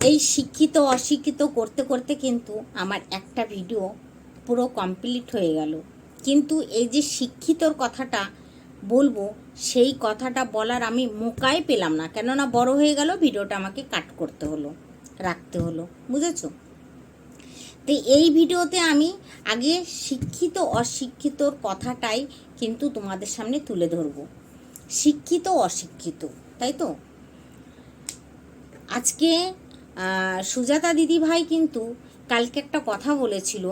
এই শিক্ষিত, অশিক্ষিত করতে করতে কিন্তু আমার একটা ভিডিও পুরো কমপ্লিট হয়ে গেল। কিন্তু এই যে শিক্ষিতর কথাটা বলব, সেই কথাটা বলার আমি মোকাই পেলাম না। কেননা বড় হয়ে গেল ভিডিওটা আমাকে কাট করতে হলো, রাখতে হলো। বুঝেছ? তো এই ভিডিওতে আমি আগে শিক্ষিত, অশিক্ষিতর কথাটাই কিন্তু তোমাদের সামনে তুলে ধরবো। শিক্ষিত, অশিক্ষিত, তাই তো? আজকে সুজাতা দিদি ভাই কিন্তু কালকে একটা কথা বলেছিল।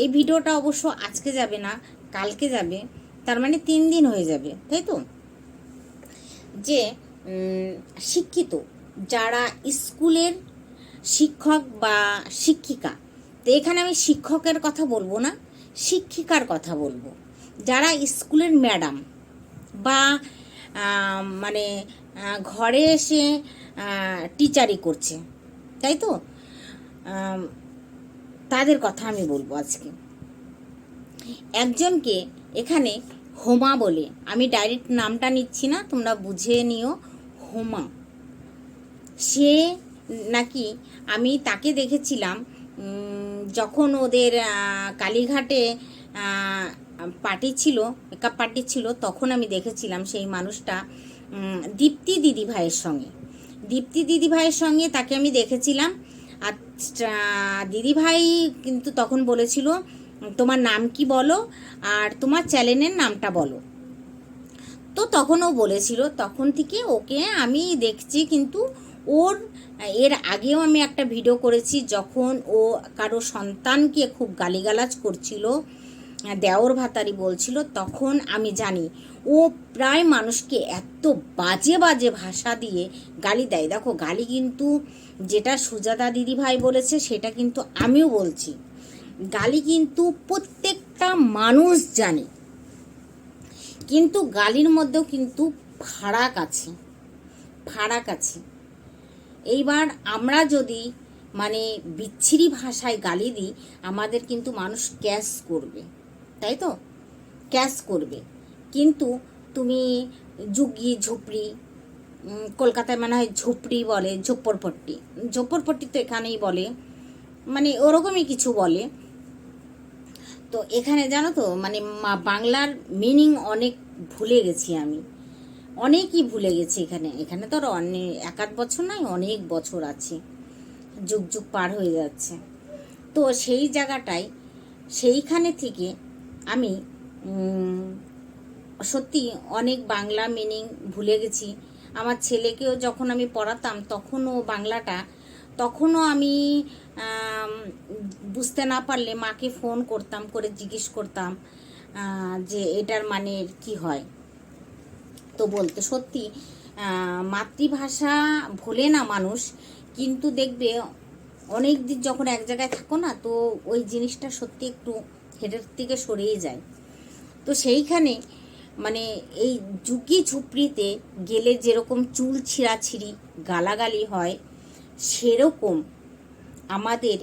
এই ভিডিওটা অবশ্য আজকে যাবে না, কালকে যাবে। তার মানে তিন দিন হয়ে যাবে, তাই তো? যে শিক্ষিত, যারা স্কুলের শিক্ষক বা শিক্ষিকা, তো এখানে আমি শিক্ষকের কথা বলব না, শিক্ষিকার কথা বলব। যারা স্কুলের ম্যাডাম বা মানে ঘরে এসে টিচারি করছে তাই তো? তাদের কথা আমি বলব আজকে। একজনকে এখানে হোমা বলে, আমি ডাইরেক্ট নামটা নিচ্ছি না, তোমরা বুঝে নিও, হোমা। সে নাকি আমি তাকে দেখেছিলাম যখন ওদের কালীঘাটে পার্টি ছিল মেকআপ পার্টি ছিল, তখন আমি দেখেছিলাম সেই মানুষটা দীপ্তি দিদি ভাইয়ের সঙ্গে। দীপ্তি দিদি ভাইয়ের সঙ্গে তাকে আমি দেখেছিলাম। আর দিদি ভাই কিন্তু তখন বলেছিল, তোমার নাম কি বলো? আর তোমার চ্যানেলের নামটা বলো। তো তখন ও বলেছিল, তখন থেকে ওকে আমি দেখছি কিন্তু ওর, এর আগেও আমি একটা ভিডিও করেছি যখন ও কারও সন্তানকে খুব গালিগালাজ করছিল। দেওর ভাতারি বলছিল, তখন আমি জানি। ও প্রায় মানুষকে এত বাজে বাজে ভাষা দিয়ে গালি দেয়। দেখো, গালি কিন্তু যেটা সুজাতা দিদি ভাই বলেছে, সেটা কিন্তু আমিও বলছি। গালি কিন্তু প্রত্যেকটা মানুষ জানে। কিন্তু গালির মধ্যেও কিন্তু ফারাক আছে ফারাক আছে। এইবার আমরা যদি মানে বিচ্ছিরি ভাষায় গালি দিই, আমাদের কিন্তু মানুষ ক্যাশ করবে। তাই তো ক্যাশ করবে। কিন্তু তুমি যুগি ঝুপড়ি কলকাতায় মনে হয় ঝুপড়ি বলে, ঝোপড়পট্টি। ঝোপড়পট্টি তো এখানেই বলে। মানে ওরকমই কিছু বলে। তো এখানে জানো তো মানে বাংলার মিনিং অনেক ভুলে গেছি আমি। অনেকই ভুলে গেছি এখানে। এখানে তো অনেক এক আধ বছর নয়, অনেক বছর আছে। যুগ যুগ পার হয়ে যাচ্ছে। তো সেই জায়গাটায়, সেইখানে থেকে আমি সত্যি অনেক বাংলা মিনিং ভুলে গেছি। আমার ছেলেকেও যখন আমি পড়াতাম, তখনও বাংলাটা, তখনও আমি বুঝতে না পারলে মাকে ফোন করতাম, করে জিজ্ঞেস করতাম যে এটার মানে কি হয়। তো বলতে সত্যি মাতৃভাষা ভোলে না মানুষ, কিন্তু দেখবে অনেক দিন যখন এক জায়গায় থাকো না, তো ওই জিনিসটা সত্যি একটু হেডের থেকে সরেই যায়। তো সেইখানে মানে এই ঝুঁকি ঝুপড়িতে গেলে যেরকম চুল ছিঁড়াছিঁড়ি, গালাগালি হয়, সেরকম আমাদের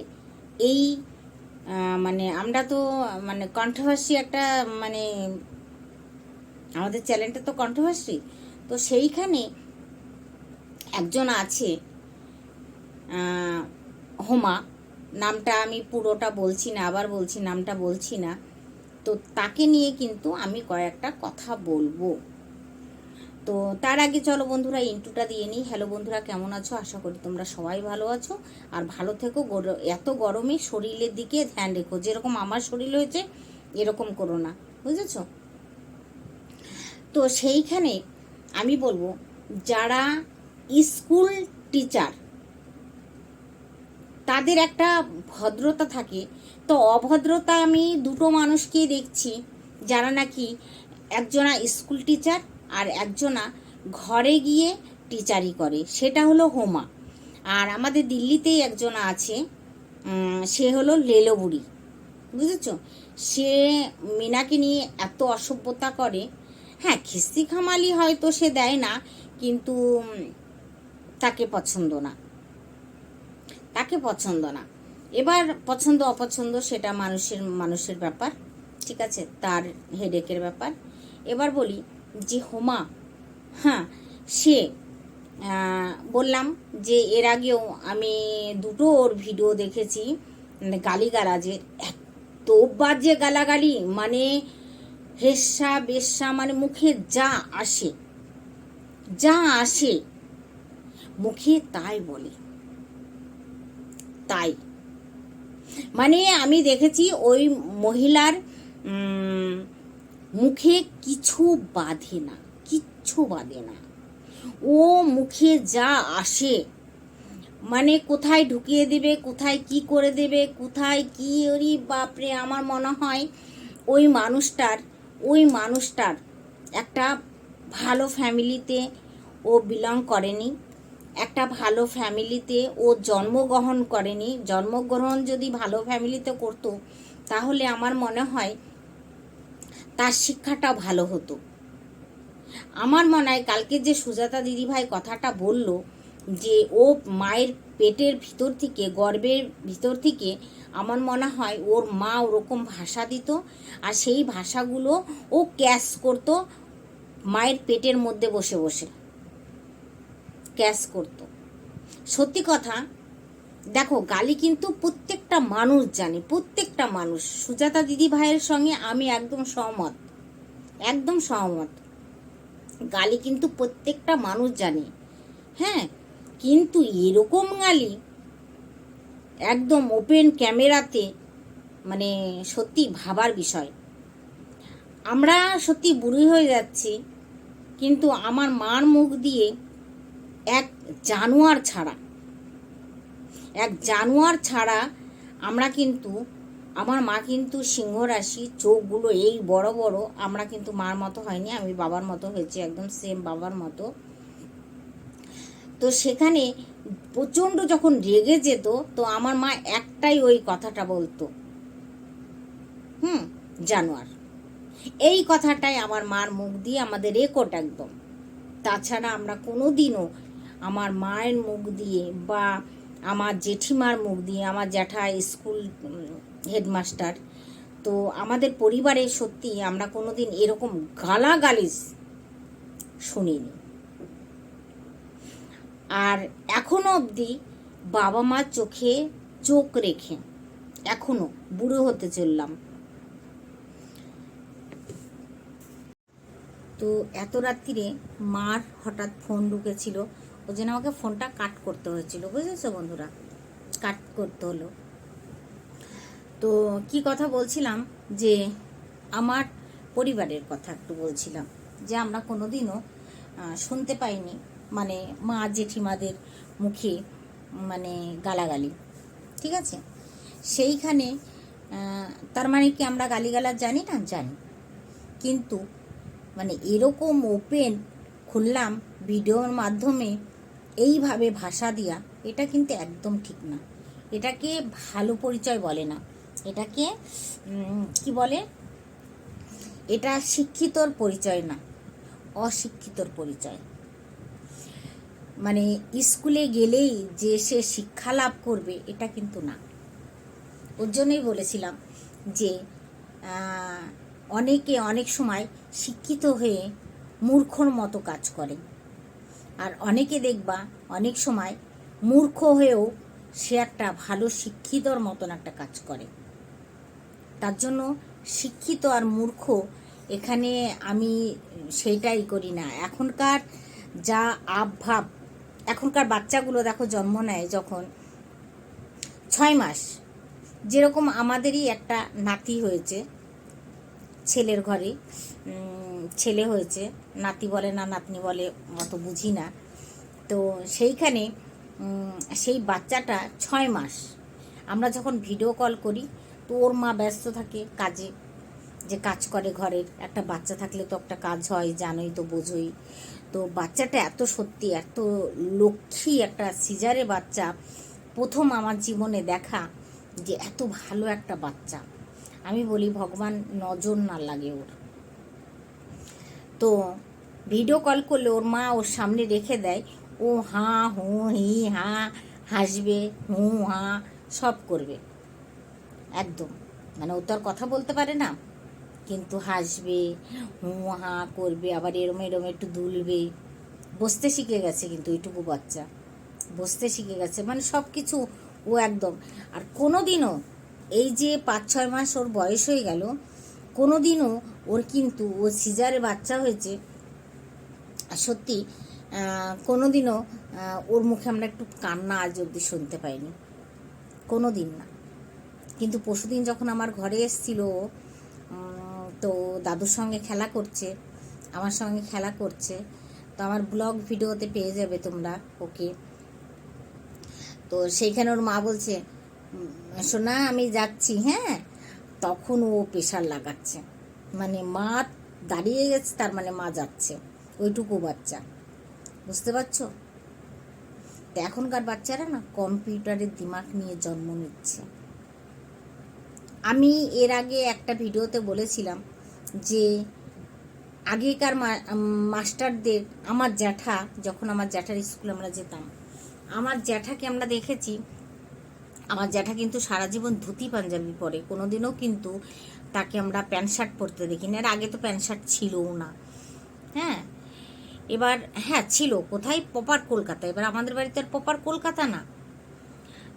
এই মানে আমরা তো মানে কন্ট্রোভার্সি একটা মানে আমাদের চ্যানেলটা তো কন্ট্রোভার্সি তো সেইখানে একজন আছে হোমা নামটা আমি পুরোটা বলছি না, আবার বলছি নামটা বলছি না। তো তাকে নিয়ে কিন্তু আমি কয়েকটা কথা বলব। তো তার আগে চলো বন্ধুরা ইন্টুটা দিয়ে নিই। হ্যালো বন্ধুরা, কেমন আছো? আশা করি তোমরা সবাই ভালো আছো। আর ভালো থেকো এত গরমে শরীরের দিকে ধ্যান রেখো। যেরকম আমার শরীর হয়েছে, এরকম করো না। বুঝেছ? তো সেইখানে আমি বলব, যারা স্কুল টিচার তাদের একটা ভদ্রতা থাকে। তো অভদ্রতা আমি দুটো মানুষকেই দেখছি, যারা নাকি একজনা স্কুল টিচার আর একজনা ঘরে গিয়ে টিচারি করে। সেটা হলো হোমা। আর আমাদের দিল্লিতেই একজনা আছে সে হলো লেলো বুড়ি। বুঝেছ? সে মিনাকে নিয়ে এত অসভ্যতা করে। হ্যাঁ খিস্তি খামালি হয়তো সে দেয় না, কিন্তু তাকে পছন্দ না। তাকে পছন্দ না। এবার পছন্দ, অপছন্দ সেটা মানুষের মানুষের ব্যাপার, ঠিক আছে? তার হেডেকের ব্যাপার। এবার বলি যে হোমা হ্যাঁ সে বললাম যে এর আগেও আমি দুটো ওর ভিডিও দেখেছি মানে গালিগালাজের, এত বাজে গালাগালি মানে হেসা বেশা মানে মুখে যা আসে যা আসে, মুখে তাই বলে। তাই। মানে আমি দেখেছি ওই মহিলার মুখে কিছু বাঁধে না, কিচ্ছু বাঁধে না। ও মুখে যা আসে মানে কোথায় ঢুকিয়ে দেবে, কোথায় কি করে দেবে, কোথায় কি, ওরি বাপরে, আমার মনে হয় ওই মানুষটার ওই মানুষটার একটা ভালো ফ্যামিলিতে ও বিলং করেনি। একটা ভালো ফ্যামিলিতে ও জন্মগ্রহণ করেনি। জন্মগ্রহণ যদি ভালো ফ্যামিলিতে করতো, তাহলে আমার মনে হয় তার শিক্ষাটা ভালো হতো। আমার মনে হয় কালকে যে সুজাতা দিদিভাই কথাটা বলল যে, ও মায়ের পেটের ভিতর থেকে, গর্ভের ভিতর থেকে, আমার মনে হয় ওর মা ওরকম ভাষা দিত আর সেই ভাষাগুলো ও ক্যাশ করতো মায়ের পেটের মধ্যে বসে বসে। ক্যাশ করতো। সত্যি কথা, দেখো, গালি কিন্তু প্রত্যেকটা মানুষ জানে, প্রত্যেকটা মানুষ। সুজাতা দিদি ভাইয়ের সঙ্গে আমি একদম সহমত একদম সহমত। গালি কিন্তু প্রত্যেকটা মানুষ জানে। হ্যাঁ কিন্তু এরকম গালি একদম ওপেন ক্যামেরাতে মানে সত্যি ভাবার বিষয়। আমরা সত্যি বুড়ি হয়ে যাচ্ছি, কিন্তু আমার মার মুখ দিয়ে এক জানোয়ার ছাড়া। এক জানোয়ার ছাড়া আমরা কিন্তু, আমার মা কিন্তু সিংহ রাশি চোখগুলো এই বড় বড়, আমরা কিন্তু মার মতো হয়নি, আমি বাবার মতো হয়েছি, একদম সেম বাবার মতো। তো সেখানে প্রচণ্ড যখন রেগে যেত, তো আমার মা একটাই ওই কথাটা বলতো, হুম, জানোয়ার। এই কথাটাই আমার মার মুখ দিয়ে আমাদের রেকর্ড একদম। তাছাড়া আমরা কোনো দিনও আমার মায়ের মুখ দিয়ে বা আমার জেঠিমার মুখ দিয়ে, আমার জ্যাঠা স্কুল হেডমাস্টার, তো আমাদের পরিবারে সত্যি আমরা কোনো দিন এরকম গালাগালিজ শুনিনি। আর এখনও অবধি বাবা মার চোখে চোখ রেখে এখনও বুড়ো হতে চললাম। তো এত রাত্রিরে মার হঠাৎ ফোন ঢুকেছিল ওই জন্য আমাকে ফোনটা কাট করতে হয়েছিল, বুঝেছ বন্ধুরা? কাট করতে হলো। তো কি কথা বলছিলাম? যে আমার পরিবারের কথা একটু বলছিলাম, যে আমরা কোনোদিনও শুনতে পাইনি মানে মা জেঠিমাদের মুখে মানে গালাগালি, ঠিক আছে? সেইখানে তার মানে কি আমরা গালিগালাজ জানি না? জানি। কিন্তু মানে এরকম ওপেন খুললাম ভিডিওর মাধ্যমে এইভাবে ভাষা দিয়া, এটা কিন্তু একদম ঠিক না। এটাকে ভালো পরিচয় বলে না। এটাকে কি বলে? এটা শিক্ষিতর পরিচয় না, অশিক্ষিতর পরিচয়। মানে স্কুলে গেলেই যে সে শিক্ষা লাভ করবে, এটা কিন্তু না। ওর জন্যই বলেছিলাম যে অনেকে অনেক সময় শিক্ষিত হয়ে মূর্খর মতো কাজ করে। আর অনেকে দেখবা অনেক সময় মূর্খ হয়েও সে একটা ভালো শিক্ষিতর মতন একটা কাজ করে। তার জন্য শিক্ষিত আর মূর্খ এখানে আমি সেইটাই করি না। এখনকার যা আবভাব, এখনকার বাচ্চাগুলো দেখো জন্ম নেয় যখন ছয় মাস। যেরকম আমাদেরই একটা নাতি হয়েছে, ছেলের ঘরে ছেলে হয়েছে, নাতি বলে না, নাতনি বলে অত বুঝি না। তো সেইখানে সেই বাচ্চাটা ছয় মাস। আমরা যখন ভিডিও কল করি, তো ওর মা ব্যস্ত থাকে কাজে, যে কাজ করে ঘরের। একটা বাচ্চা থাকলে তো একটা কাজ হয়, জানোই তো, বোঝোই। তো বাচ্চাটা এত সত্যি, এত লক্ষ্মী, একটা সিজারে বাচ্চা। প্রথম আমার জীবনে দেখা যে এত ভালো একটা বাচ্চা। আমি বলি, ভগবান নজর না লাগে ওর। তো ভিডিও কল করলে ওর মা ওর সামনে রেখে দেয়। ও হাঁ, হু, হি, হাঁ, হাসবে, হু, হাঁ, সব করবে। একদম। মানে ও তো আর কথা বলতে পারে না। কিন্তু হাসবে, হু, হাঁ করবে, আবার এরম এরম একটু দুলবে। বসতে শিখে গেছে কিন্তু এইটুকু বাচ্চা। বসতে শিখে গেছে। মানে সব কিছু ও একদম। আর কোনো দিনও এই যে পাঁচ ছয় মাস ওর বয়স হয়ে গেল কোনো দিনও ওর কিন্তু ও সিজারে বাচ্চা হয়েছে। সত্যি কোনো দিনও ওর মুখে আমরা একটু কান্না আজ অবধি শুনতে পাইনি। কোনো দিন না। কিন্তু পরশুদিন যখন আমার ঘরে এসেছিল তো দাদুর সঙ্গে খেলা করছে, আমার সঙ্গে খেলা করছে, তো আমার ব্লগ ভিডিওতে পেয়ে যাবে তোমরা ওকে। তো সেইখানে ওর মা বলছে সোনা আমি যাচ্ছি হ্যাঁ? তখন ও প্রেশার লাগাচ্ছে। মানে মা দাঁড়িয়ে গেছে, তার মানে মা যাচ্ছে। ওইটুকু বাচ্চা। বুঝতে পারছ? তো এখনকার বাচ্চারা না কম্পিউটারের দিমাগ নিয়ে জন্ম নিচ্ছে। আমি এর আগে একটা ভিডিওতে বলেছিলাম যে আগেকার মাস্টারদের, আমার জ্যাঠা, যখন আমার জ্যাঠার স্কুলে আমরা যেতাম, আমার জ্যাঠাকে আমরা দেখেছি আমার জ্যাঠা কিন্তু সারা জীবন ধুতি পাঞ্জাবি পরে। কোনো দিনও কিন্তু তাকে আমরা প্যান্ট শার্ট পরতে দেখিনি। এর আগে তো প্যান্ট শার্ট ছিলও না। হ্যাঁ? এবার হ্যাঁ ছিল। কোথায়? প্রপার কলকাতা। এবার আমাদের বাড়িতে আর প্রপার কলকাতা না।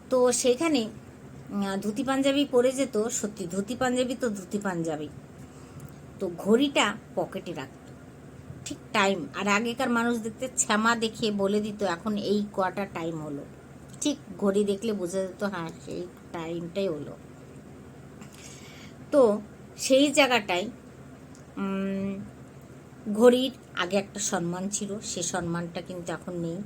তো সেখানে ধুতি পাঞ্জাবি পরে যেত। সত্যি, ধুতি পাঞ্জাবি তো ধুতি পাঞ্জাবি। তো ঘড়িটা পকেটে রাখতো। ঠিক টাইম আর আগেকার মানুষ দেখতে, ছ্যামা দেখিয়ে বলে দিত, এখন এই কটা টাইম হলো। ঠিক ঘড়ি দেখলে বোঝা যেত হ্যাঁ সেই টাইমটাই হলো। তো সেই জায়গাটায় ঘড়ির আগে একটা সম্মান ছিল, সে সম্মানটা কিন্তু এখন নেই।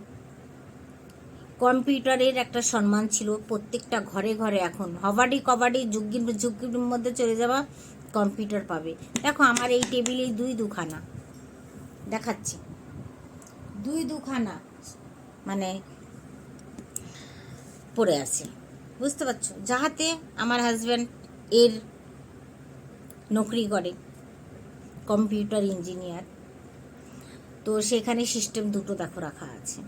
কম্পিউটারের একটা সম্মান ছিল, প্রত্যেকটা ঘরে ঘরে এখন, হবাডি কবাডি যুগির যুগির মধ্যে চলে যাওয়া কম্পিউটার পাবে। দেখো আমার এই টেবিলে দুই দুখানা, দেখাচ্ছি। দুই দুখানা মানে পড়ে আছে। বুঝতে পারছ? যাহাতে আমার হাজব্যান্ড এর নকরি করে কম্পিউটার ইঞ্জিনিয়ার তো সেখানে সিস্টেম দুটো দেখো রাখা আছে।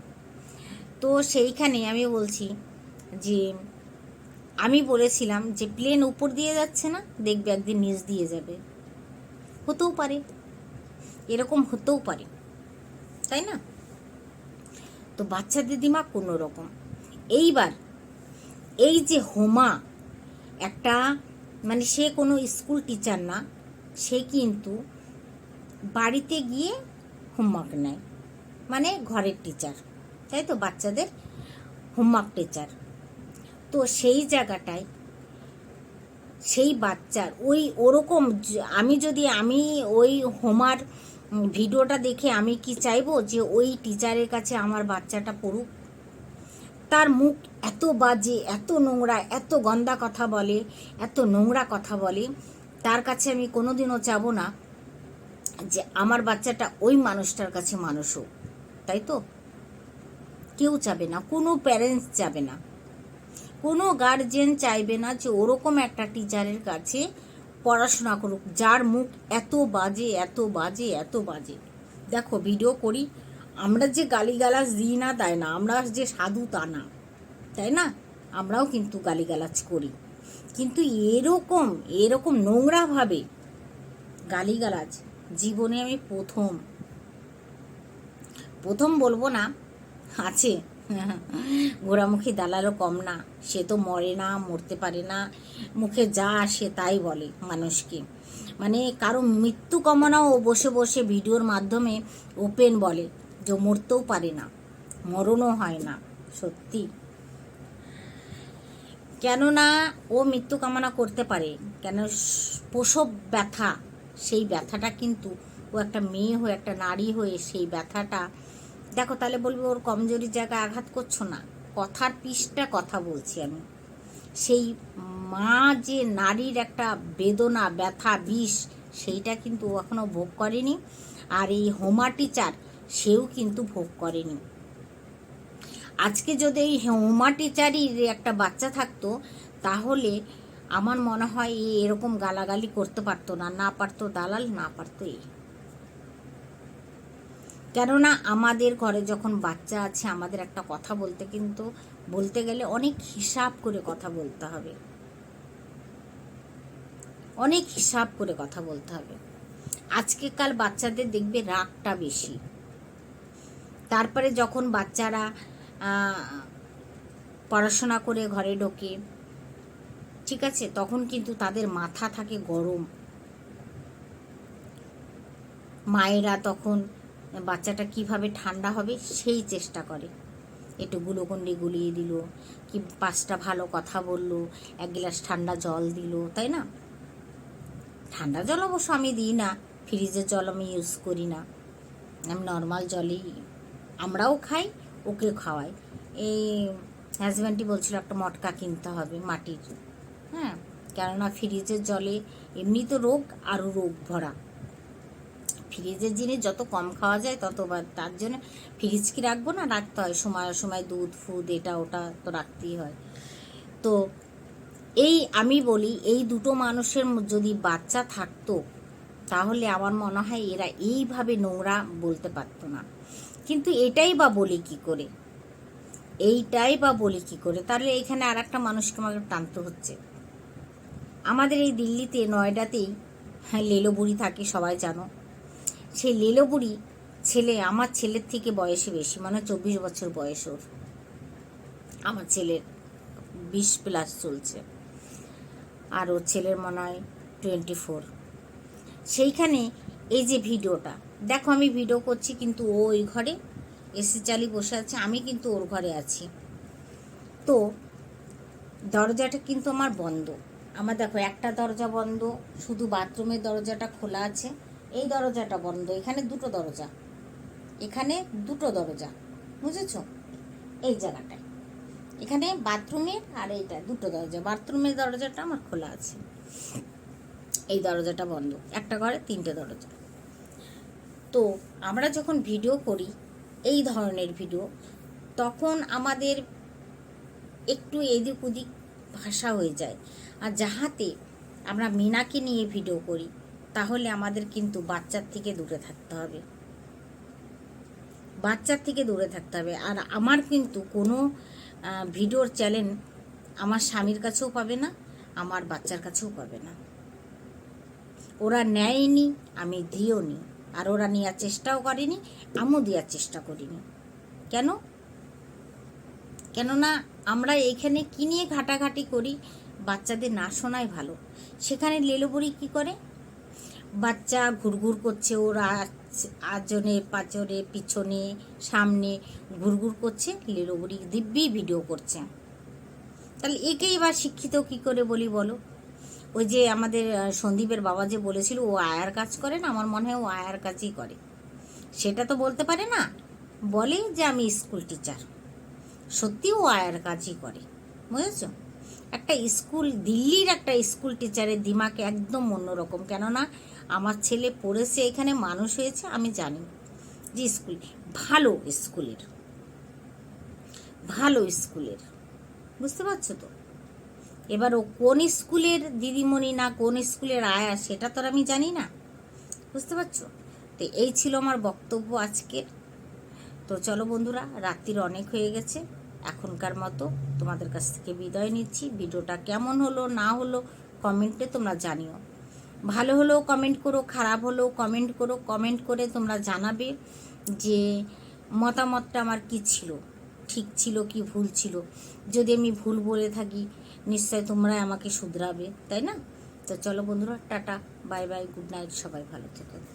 তো সেইখানে আমি বলছি যে, আমি বলেছিলাম যে প্লেন উপর দিয়ে যাচ্ছে না, দেখবে একদিন নিচ দিয়ে যাবে। হতেও পারে। এরকম হতেও পারে। তাই না? তো বাচ্চাদের দিমাগ কোনো রকম এইবার এই যে হোমা, একটা মানে সে কোনো স্কুল টিচার না, সে কিন্তু বাড়িতে গিয়ে হোমওয়ার্ক নেয়। মানে ঘরের টিচার, তাই তো? বাচ্চাদের হোমওয়ার্ক টিচার। তো সেই জায়গাটায় সেই বাচ্চার, ওই ওরকম আমি যদি, আমি ওই হোমার ভিডিওটা দেখে আমি কি চাইব যে ওই টিচারের কাছে আমার বাচ্চাটা পড়ুক? তার মুখ এত বাজে, এত নোংরা, এত গন্দা কথা বলে, এত নোংরা কথা বলে, তার কাছে আমি কোনোদিনও চাবো না যে আমার বাচ্চাটা ওই মানুষটার কাছে মানুষ হোক। তাই তো? কেউ চাবে না, কোনো প্যারেন্টস চাবে না। কোনো গার্জেন চাইবে না যে ওরকম একটা টিচারের কাছে পড়াশোনা করুক, যার মুখ এত বাজে এত বাজে এত বাজে। দেখো ভিডিও করি, আমরা যে গালিগালাজ দিই না, তাই না? আমরা যে সাধু, তা না। তাই না? আমরাও কিন্তু গালিগালাজ করি। কিন্তু এরকম এরকম নোংরাভাবে গালিগালাজ জীবনে আমি প্রথম। প্রথম বলব না, আছে। ঘোড়ামুখী দালালও কম না, সে তো মরে না, মরতে পারে না। মুখে যা আসে তাই বলে মানুষকে। মানে কারও মৃত্যু কামনাও বসে বসে ভিডিওর মাধ্যমে ওপেন বলে যে মরতেও পারে না, মরণও হয় না, সত্যি। কেননা ও মৃত্যু কামনা করতে পারে, কেন প্রসব ব্যথা, সেই ব্যথাটা কিন্তু ও একটা মেয়ে হয়ে, একটা নারী হয়ে সেই ব্যথাটা, দেখো তাহলে বলবে ওর কমজোরি জায়গায় আঘাত করছ না। কথার পিসটা কথা বলছি আমি। সেই মা যে নারীর একটা বেদনা, ব্যথা, বিষ, সেইটা কিন্তু ও এখনও ভোগ করেনি। আর এই হোমা টিচার, সেও কিন্তু ভোগ করেনি। আজকে যদি এই হোমা টিচারই একটা বাচ্চা থাকতো, তাহলে আমার মনে হয় এরকম গালাগালি করতে পারতো না না পারতো দালাল, না পারতো এই কেননা আমাদের ঘরে যখন বাচ্চা আছে, আমাদের একটা কথা বলতে কিন্তু, বলতে গেলে অনেক হিসাব করে কথা বলতে হবে। অনেক হিসাব করে কথা বলতে হবে। আজকে কাল বাচ্চাদের দেখবে রাগটা বেশি। তারপরে যখন বাচ্চারা পড়াশোনা করে ঘরে ঢোকে। ঠিক আছে, তখন কিন্তু তাদের মাথা থাকে গরম। মায়েরা তখন বাচ্চাটা কীভাবে ঠান্ডা হবে সেই চেষ্টা করে। একটু গুলোকন্ডি গুলিয়ে দিল, কি পাঁচটা ভালো কথা বলল, এক গ্লাস ঠান্ডা জল দিল, তাই না? ঠান্ডা জল অবশ্য আমি দিই না, ফ্রিজের জল আমি ইউজ করি না। আমি নর্মাল জলেই, আমরাও খাই ওকে খাওয়াই। এই হাজব্যান্ডটি বলছিল, একটা মটকা কিনতে হবে মাটির। হ্যাঁ কেননা ফ্রিজের জলে এমনি তো রোগ আরও রোগ ভরা। ফ্রিজের জিনিস যত কম খাওয়া যায়, তত তার জন্য ফ্রিজ কি রাখব না রাখতে হয়? সময় সময় দুধ, ফুদ, এটা, ওটা তো রাখতেই হয়। তো এই আমি বলি, এই দুটো মানুষের যদি বাচ্চা থাকতো, তাহলে আমার মনে হয় এরা এইভাবে নোংরা বলতে পারতো না। কিন্তু এটাই বা বলি কি করে? এইটাই বা বলি কি করে? তাহলে এখানে আর একটা মানুষকে আমাকে টানতে হচ্ছে। আমাদের এই দিল্লিতে, নয়ডাতেই হ্যাঁ লেলো বুড়ি থাকে, সবাই জানো। সেই লেলো বুড়ি ছেলে আমার ছেলের থেকে বয়সে বেশি মানে চব্বিশ বছর বয়স ওর। আমার ছেলের বিশ প্লাস চলছে। আর ওর ছেলের মনে হয় টোয়েন্টি ফোর সেইখানে এই যে ভিডিওটা দেখো, আমি ভিডিও করছি কিন্তু ও ওই ঘরে এসি চালি বসে আছে, আমি কিন্তু ওর ঘরে আছি। তো দরজাটা কিন্তু আমার বন্ধ। আমার দেখো, একটা দরজা বন্ধ, শুধু বাথরুমের দরজাটা খোলা আছে, এই দরজাটা বন্ধ, এখানে দুটো দরজা, এখানে দুটো দরজা, বুঝেছ? এই জায়গাটায়। এখানে বাথরুমের আর এইটা, দুটো দরজা, বাথরুমের দরজাটা আমার খোলা আছে। এই দরজাটা বন্ধ, একটা ঘরে তিনটে দরজা। তো আমরা যখন ভিডিও করি, এই ধরনের ভিডিও, তখন আমাদের একটু এদিক ওদিক ভাষা হয়ে যায়। আর যাহাতে আমরা মিনাকে নিয়ে ভিডিও করি, তাহলে আমাদের কিন্তু বাচ্চার থেকে দূরে থাকতে হবে। বাচ্চার থেকে দূরে থাকতে হবে। আর আমার কিন্তু কোনো ভিডিওর চ্যানেল আমার স্বামীর কাছেও পাবে না, আমার বাচ্চার কাছেও পাবে না। ওরা নেয়নি, আমি দিও নি আর ওরা নেওয়ার চেষ্টাও করেনি, আমিও দেওয়ার চেষ্টা করিনি। কেন? কেননা আমরা এখানে কি নিয়ে ঘাটাঘাটি করি, বাচ্চাদের না শোনাই ভালো। সেখানে লেলোবড়ি কি করে? বাচ্চা ঘুরঘুর করছে ওরা, আজনে পাচরে পিছনে, সামনে ঘুরঘুর করছে, লেলোবড়ি দিব্যি ভিডিও করছে। তাহলে একে এবার শিক্ষিত কি করে বলি বলো? ওই যে আমাদের সন্দীপের বাবা যে বলেছিল, ও আয়ার কাজ করে না? আমার মনে হয় ও আয়ার কাজই করে। সেটা তো বলতে পারে না। বলে যে আমি স্কুল টিচার। সত্যি ও আয়ার কাজই করে। বুঝেছ? একটা স্কুল, দিল্লির একটা স্কুল টিচারের দিমাকে একদম অন্যরকম। কেননা, আমার ছেলে পড়েছে এখানে, মানুষ হয়েছে, আমি জানি যে স্কুল ভালো স্কুলের। ভালো স্কুলের। বুঝতে পারছ তো? এবার ও কোন স্কুলের দিদিমণি না কোন স্কুলের আয়া, সেটা তো আমি জানি না। বুঝতে পারছ? তো এই ছিল আমার বক্তব্য আজকের। তো চলো বন্ধুরা, রাত্রির অনেক হয়ে গেছে। এখনকার মতো তোমাদের কাছ থেকে বিদায় নিচ্ছি। ভিডিওটা কেমন হলো, না হলো, কমেন্টে তোমরা জানিও। ভালো হলেও কমেন্ট করো, খারাপ হলেও কমেন্ট করো। কমেন্ট করে তোমরা জানাবে যে মতামতটা আমার কি ছিল, ঠিক ছিল কি ভুল ছিল। যদি আমি ভুল বলে থাকি নিশ্চয় তোমরা আমাকে শুধরাবে, তাই না? তো চলো বন্ধুরা, টাটা, বাই বাই, গুড নাইট, সবাই ভালো থেকো।